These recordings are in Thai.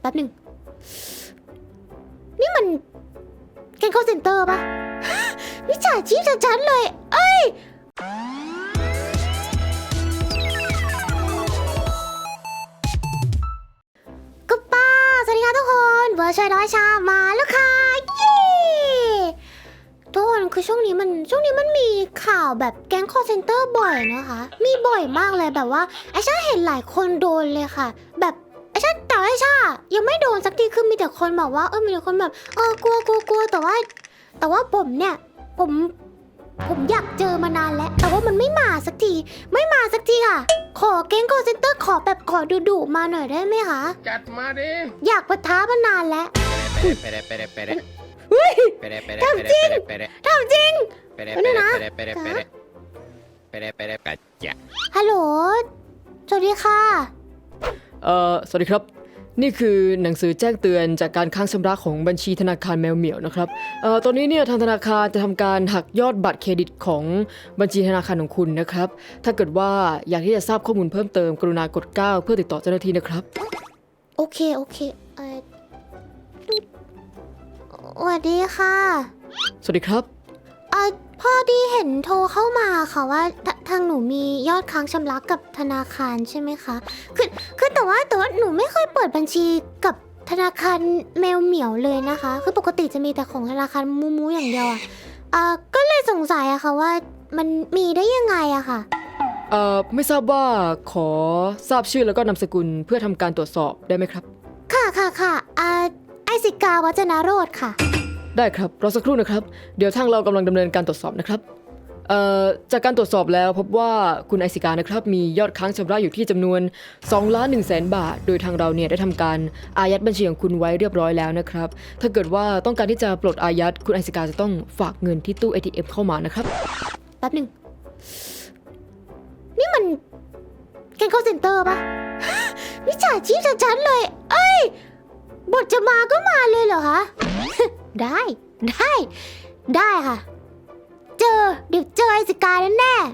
แป๊บหนึ่ง นี่มันแกง call center ปะมิจฉาชีพชัดๆเลย เอ้ยกุปป้า สวัสดีค่ะทุกคนเวอร์ชวลน้อยชามาแล้วค่ะ เย้ทุกคนคือช่วงนี้มันช่วงนี้มันมีข่าวแบบแก๊ง call center บ่อยนะคะ มีบ่อยมากเลยแบบว่าไอชาเห็นหลายคนโดนเลยค่ะ แบบ ไอชาแต่ว่าไอชายังไม่โดนสักทีคือมีแต่คนบอกว่าเออมีแต่คนแบบเออกลัวกลัวกลัวแต่ว่า แต่ว่าผมเนี่ย ผม ผมอยากเจอมานานแล้ว แต่ว่ามันไม่มาสักที ไม่มาสักทีค่ะ ขอแก๊ง call center ขอแบบขอดุดุๆมาหน่อยได้ไหมคะจัดมาดิอยากปะท้ามานานแล้วเปเรเปเรเปเรเฮ้ยเปเรเปเรทำจริงเปเรทำจริงเปเรไม่ได้นะเปเรเปเรเปเรเปเรเปเรกัจจะฮัลโหลสวัสดีค่ะ เอ่อสวัสดีครับ นี่คือหนังสือแจ้งเตือนจากการค้างชำระของบัญชีธนาคารแมวเหมียวนะครับเอ่อตอนนี้เนี่ยทางธนาคารจะทำการหักยอดบัตรเครดิตของบัญชีธนาคารของคุณนะครับ ถ้าเกิดว่าอยากที่จะทราบข้อมูลเพิ่มเติมกรุณากด 9 เพื่อติดต่อเจ้าหน้าที่นะครับ โอเค โอเคเออสวัสดีค่ะ สวัสดีครับ เออพอดีเห็นโทรเข้ามาค่ะว่าท ทางหนูมียอดค้างชำระกับธนาคารใช่ไหมคะ คือคือแต่ว่าแต่ว่าหนูไม่เคยเปิดบัญชีกับธนาคารแมวเหมียวเลยนะคะ คือปกติจะมีแต่ของธนาคารมูมูอย่างเดียวอะเอะก็เลยสงสัยอะค่ะว่ามันมีได้ยังไงอะค่ะ เอ่อไม่ทราบว่าขอทราบชื่อแล้วก็นามสกุลเพื่อทำการตรวจสอบได้ไหมครับ ค่ะค่ะค่ะอ่าไอสิกาวัจนาโรธค่ะ ได้ครับรอสักครู่นะครับ เดี๋ยวทางเรากำลังดำเนินการตรวจสอบนะครับ เอ่อจากการตรวจสอบแล้วพบว่าคุณไอซิกานะครับมียอดค้างชำระอยู่ที่จำนวน2ล้าน1แสนบาท โดยทางเราเนี่ยได้ทำการอายัดบัญชีของคุณไว้เรียบร้อยแล้วนะครับ ถ้าเกิดว่าต้องการที่จะปลดอายัดคุณไอซิกาจะต้องฝากเงินที่ตู้ ATM เข้ามานะครับแป๊บหนึ่งนี่มันแกง call center ปะมิจฉาชีพชัดๆเลย เอ้ย บทจะมาก็มาเลยเหรอคะ ได้ ได้ ได้ค่ะ เจอ เดี๋ยวเจอไอ้สิกาแน่ๆ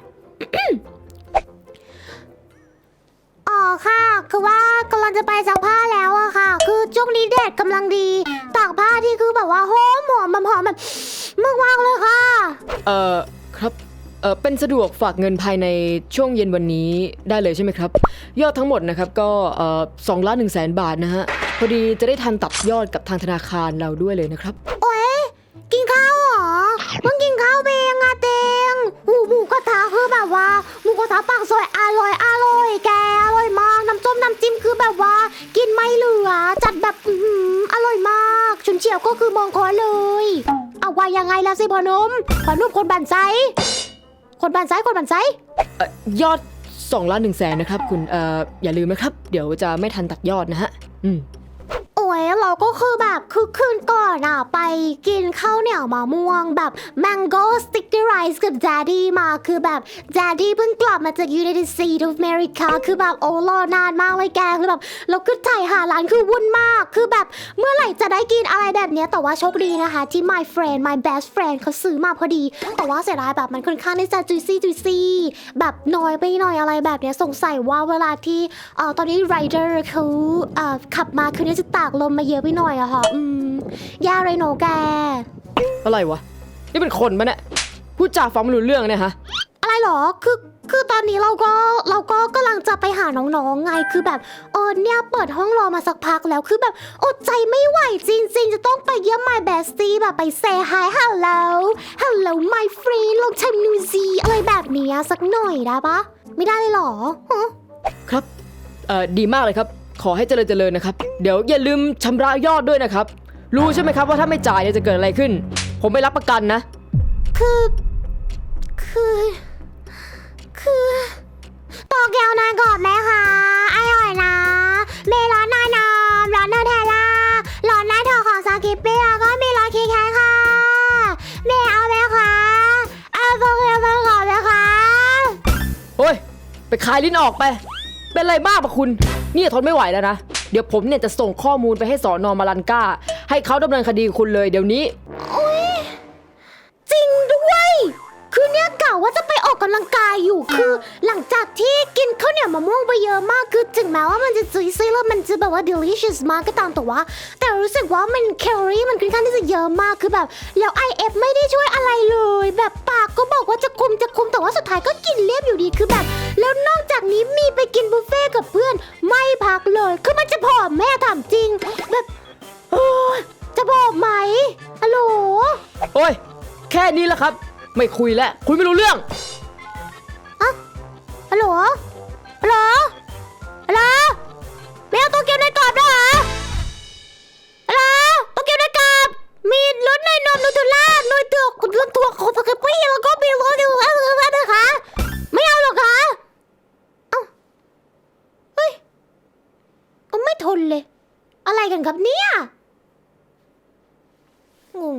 อ๋อค่ะ คือว่ากำลังจะไปซักผ้าแล้วอะค่ะ คือช่วงนี้แดดกำลังดีตากผ้าที่คือแบบว่าหอมหอมหอมแบบมากๆเลยค่ะ เอ่อครับ เอ่อเป็นสะดวกฝากเงินภายในช่วงเย็นวันนี้ได้เลยใช่ไหมครับ ยอดทั้งหมดนะครับก็เอ่อสองล้านหนึ่งแสนบาทนะฮะ พอดีจะได้ทันตัดยอดกับทางธนาคารเราด้วยเลยนะครับ โอ๊ยกินข้าว เพิ่งกินข้าวไปเองอะเตงหูหมูกระทะคือแบบว่าหมูกระทะปากซอยอร่อยอร่อยแกอร่อยมากน้ำส้มน้ำจิ้มคือแบบว่า กินไม่เหลือจัดแบบอื้อหืออร่อยมากชุนเฉียวก็คือมองคอเลย เอาว่ายังไงล่ะสิพอหนมพอหนุ่มคนบันไซคนบันไซคนบันไซ เอ่อยอด2ล้านหนึ่งแสนนะครับ คุณเอ่ออย่าลืมนะครับ เดี๋ยวจะไม่ทันตัดยอดนะฮะ อืม โอ้ยเราก็คือแบบคือคืนก่อนอะไปกินข้าวเหนียวมะม่วงแบบ mango sticky rice กับ daddy มาคือแบบ daddy เพิ่งกลับมาจาก United States of America คือแบบโอ้รอนานมากเลยแกคือแบบเราก็ถ่ายหาร้านคือวุ่นมากคือแบบเมื่อไหร่จะได้กินอะไรแบบเนี้ยแต่ว่าโชคดีนะคะ ที่ my friend my best friend เขาซื้อมาพอดี แต่ว่าเสียดายแบบมันค่อนข้างที่จะ juicy juicy แบบน้อยไปหน่อยอะไรแบบเนี้ยสงสัยว่าเวลาที่เอ่อตอนนี้ rider เขาเอ่อขับมาคืนนี้จะตากลมมาเยอะไปหน่อยอะค่ะ อืมยาเลยโนแก อะไรวะ นี่เป็นคนปะเนี่ยพูดจาฟังไม่รู้เรื่องเนี่ยฮะ อะไรหรอ คือ คือตอนนี้เราก็ เราก็กำลังจะไปหาน้องๆ ไง คือแบบ เออเนี่ย เปิดห้องรอมาสักพักแล้ว คือแบบ อดใจไม่ไหวจริง ๆ จะต้องไปเยี่ยม my bestie แบบไป say hi hello hello my friend long time no see อะไรแบบเนี้ยสักหน่อยได้ปะ ไม่ได้เลยเหรอฮะ ครับ เอ่อ ดีมากเลยครับ ขอให้เจริญเจริญนะครับ เดี๋ยวอย่าลืมชำระยอดด้วยนะครับ รู้ใช่ไหมครับว่าถ้าไม่จ่ายเนี่ยจะเกิดอะไรขึ้น ผมไม่รับประกันนะ คือ คือ คือตอกแก้วนานก่อนไหมคะอร่อยนะ เมร้อนนายนามร้อนเนอร์เทลล่าร้อนหน้าเธอของสกิปปี้แล้วก็มีร้อนคีแคนค่ะ เมเอาไหมคะเอาโอเคไปก่อนไหมคะโอ้ย ไปคายลิ้นออกไป เป็นอะไรมากปะคุณ เนี่ยทนไม่ไหวแล้วนะ เดี๋ยวผมเนี่ยจะส่งข้อมูลไปให้สอนอมารันก้า ให้เขาดำเนินคดีคุณเลยเดี๋ยวนี้ ลังกายอยู่คือ หลังจากที่กินข้าวเหนียวมะม่วงไปเยอะมากคือถึงแม้ว่ามันจะซุยซี่แล้วมันจะแบบว่า delicious มากก็ตามแต่ว่า แต่รู้สึกว่ามันแคลอรี่มันค่อนข้างที่จะเยอะมากคือแบบ แล้ว IF ไม่ได้ช่วยอะไรเลย แบบปากก็บอกว่าจะคุมจะคุมแต่ว่าสุดท้ายก็กินเรียบอยู่ดีคือแบบ แล้วนอกจากนี้มีไปกินบุฟเฟ่กับเพื่อนไม่พักเลยคือมันจะผอมแม่ถามจริง แบบโอ้ยจะผอมไหมฮัลโหล โอ้ย แค่นี้แหละครับ ไม่คุยแล้วคุยไม่รู้เรื่อง ฮัลโหลฮัลโหลฮัลโหลไม่เอาโตเกียวในกรอบด้วยเหรอฮัลโหลโตเกียวในกรอบมีรสในนมนูเทลล่าหน่วยเตือกรสถั่วของสกัดปี้แล้วก็มีรสอยู่อะไรนะคะ ไม่เอาหรอกคะเอ้าเฮ้ยเอาไม่ทนเลย อะไรกันครับเนี่ยงง